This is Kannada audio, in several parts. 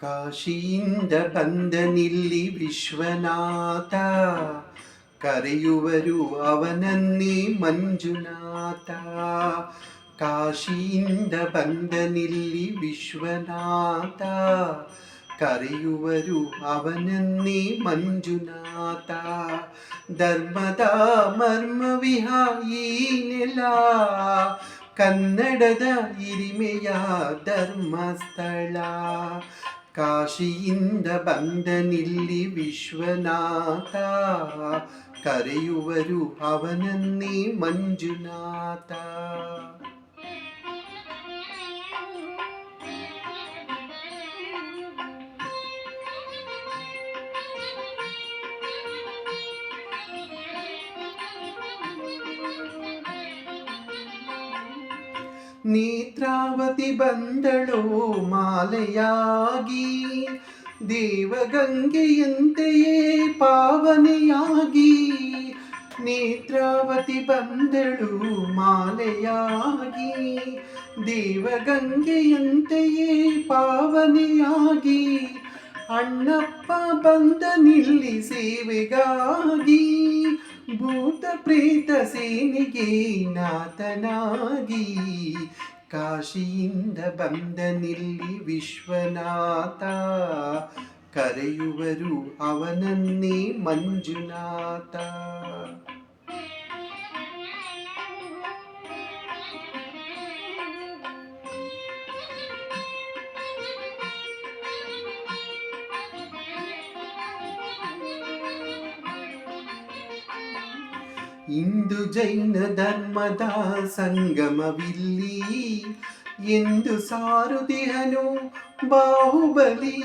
ಕಾಶಿಯಿಂದ ಬಂದನಿಲ್ಲಿ ವಿಶ್ವನಾಥ, ಕರೆಯುವರು ಅವನನ್ನೇ ಮಂಜುನಾಥ. ಕಾಶಿಯಿಂದ ಬಂದನಿಲ್ಲಿ ವಿಶ್ವನಾಥ, ಕರೆಯುವರು ಅವನನ್ನೇ ಮಂಜುನಾಥ. ಧರ್ಮದ ಮರ್ಮ ಈ ನೆಲ, ಕನ್ನಡದ ಹಿರಿಮೆಯ ಧರ್ಮಸ್ಥಳ. ಕಾಶಿಯಿಂದ ಬಂದ ನಿಲ್ಲಿ ವಿಶ್ವನಾಥ ಕರೆಯುವರು ಅವನನ್ನೇ ಮಂಜುನಾಥ ನೇತ್ರಾವತಿ ಬಂದಳು ಮಾಲೆಯಾಗಿ ದೇವಗಂಗೆಯಂತೆಯೇ ಪಾವನೆಯಾಗಿ. ನೇತ್ರಾವತಿ ಬಂದಳು ಮಾಲೆಯಾಗಿ ದೇವಗಂಗೆಯಂತೆಯೇ ಪಾವನೆಯಾಗಿ. ಅಣ್ಣಪ್ಪ ಬಂದ ನಿಲ್ಲಿ ಸೇವೆಗಾಗಿ ಭೂತ ಪ್ರೀತ ಸೇನಿಗೆ ನಾಥನಾಗಿ ಕಾಶಿಯಿಂದ ಬಂದ ನಿಲ್ಲಿ ವಿಶ್ವನಾಥ. ಕರೆಯುವರು ಅವನನ್ನೇ ಮಂಜುನಾಥ. ಇಂದು ಜೈನ ಧರ್ಮದ ಸಂಗಮವಿಲ್ಲಿ ಎಂದು ಸಾರುದಿಹನು ಬಾಹುಬಲಿ.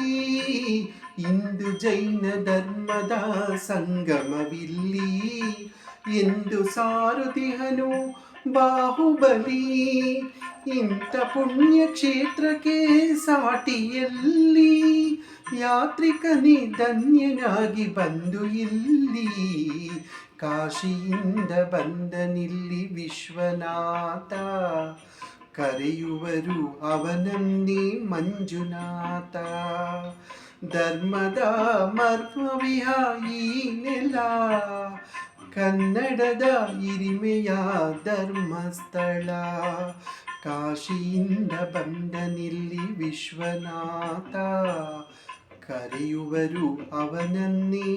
ಇಂದು ಜೈನ ಧರ್ಮದ ಸಂಗಮವಿಲ್ಲಿ ಎಂದು ಸಾರುದಿಹನು ಬಾಹುಬಲಿ. ಇಂಥ ಪುಣ್ಯ ಕ್ಷೇತ್ರಕ್ಕೆ ಸಾಟಿಯಲ್ಲಿ ಯಾತ್ರಿಕನೇ ಧನ್ಯನಾಗಿ ಬಂದು ಇಲ್ಲಿ ಕಾಶಿಯಿಂದ ಬಂದನಿಲ್ಲಿ ವಿಶ್ವನಾಥ. ಕರೆಯುವರು ಅವನನ್ನೇ ಮಂಜುನಾಥ. ಧರ್ಮದ ಮರ್ಮವಿಹ ಈ ನೆಲ. ಕನ್ನಡದ ಹಿರಿಮೆಯ ಧರ್ಮಸ್ಥಳ. ಕಾಶಿಯಿಂದ ಬಂದನಿಲ್ಲಿ ವಿಶ್ವನಾಥ. ಕರೆಯುವರು ಅವನನ್ನೇ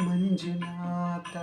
ಮಂಜುನಾಥ